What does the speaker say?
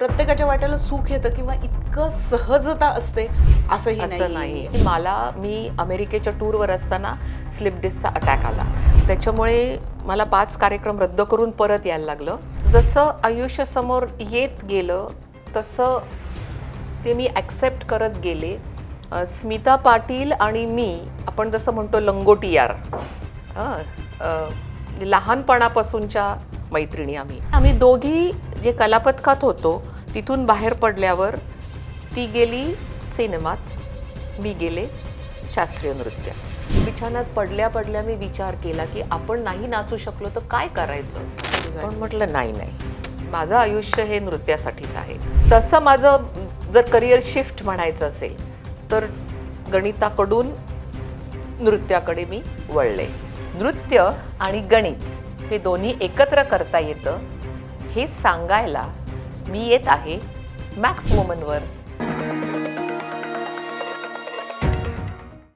प्रत्येकाच्या वाट्याला सुख येतं किंवा इतकं सहजता असते असंही असं नाही नाही मला मी अमेरिकेच्या टूरवर असताना स्लिप डिस्कचा अटॅक आला. त्याच्यामुळे मला पाच कार्यक्रम रद्द करून परत यायला लागलं. जसं आयुष्य समोर येत गेलं तसं ते मी ॲक्सेप्ट करत गेले. स्मिता पाटील आणि मी आपण जसं म्हणतो लंगोटी यार लहानपणापासूनच्या मैत्रिणी आम्ही. आम्ही दोघी जे कलापथकात होतो तिथून बाहेर पडल्यावर ती गेली सिनेमात मी गेले शास्त्रीय नृत्य. बिछाण्यात पडल्या पडल्या मी विचार केला की आपण नाही नाचू शकलो तर काय करायचं? पण म्हटलं नाही नाही. माझं आयुष्य हे नृत्यासाठीच आहे. तसं माझं जर करिअर शिफ्ट म्हणायचं असेल तर गणिताकडून नृत्याकडे मी वळले. नृत्य आणि गणित. हे दोन्ही एकत्र करता येतं. हे सांगायला मी येत आहे मॅक्स वुमनवर.